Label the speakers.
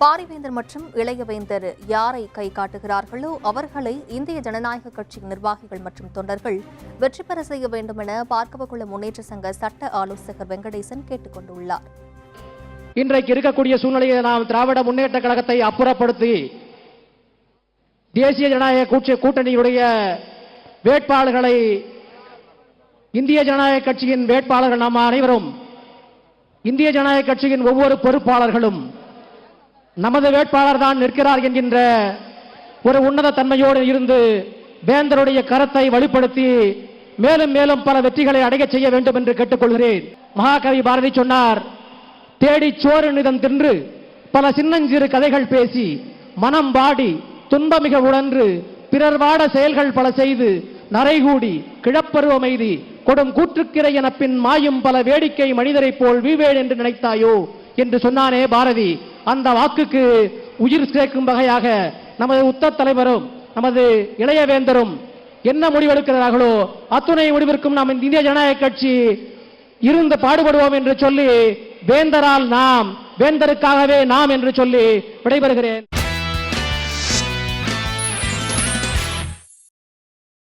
Speaker 1: பாரிவேந்தர் மற்றும் இளையவேந்தர் யாரை கை காட்டுகிறார்களோ அவர்களை இந்திய ஜனநாயக கட்சியின் நிர்வாகிகள் மற்றும் தொண்டர்கள் வெற்றி பெற செய்ய வேண்டும் என பார்க்கவகுள்ள முன்னேற்ற சங்க சட்ட ஆலோசகர் வெங்கடேசன் கேட்டுக் கொண்டுள்ளார்.
Speaker 2: இன்றைக்கு இருக்கக்கூடிய சூழ்நிலையை நாம் திராவிட முன்னேற்ற கழகத்தை அப்புறப்படுத்தி தேசிய ஜனநாயக கூட்டணியுடைய வேட்பாளர்களை இந்திய ஜனநாயக கட்சியின் வேட்பாளர்கள் நாம் அனைவரும் இந்திய ஜனநாயக கட்சியின் ஒவ்வொரு பொறுப்பாளர்களும் நமது வேட்பாளர் தான் நிற்கிறார் என்கின்ற ஒரு உன்னத தன்மையோடு இருந்து வேந்தருடைய கரத்தை வலுப்படுத்தி மேலும் மேலும் பல வெற்றிகளை அடையச் செய்ய வேண்டும் என்று கேட்டுக்கொள்கிறேன். மகாகவி பாரதி சொன்னார் தேடி சோறு நிதம் தின்று பல சின்னஞ்சிறு கதைகள் பேசி மனம் வாடி துன்பமிக உழன்று பிறர் வாட செயல்கள் பல செய்து நரைகூடி கிழப்பருவமைதி கொடும் கூற்றுக்கிறை எனப்பின் பின் மாயும் பல வேடிக்கை மனிதரைப் போல் வீவேன் என்று நினைத்தாயோ? என்று சொன்னானே பாரதி. அந்த வாக்குக்கு உயிர் சேர்க்கும் வகையாக நமது உத்த தலைவரும் நமது இளையவேந்தரும் என்ன முடிவெடுக்கிறார்களோ அத்துணை முடிவிற்கும் நாம் இந்திய ஜனநாயக கட்சி இருந்து பாடுபடுவோம் என்று சொல்லி வேந்தரால் நாம் வேந்தருக்காகவே நாம் என்று சொல்லி விடைபெறுகிறேன்.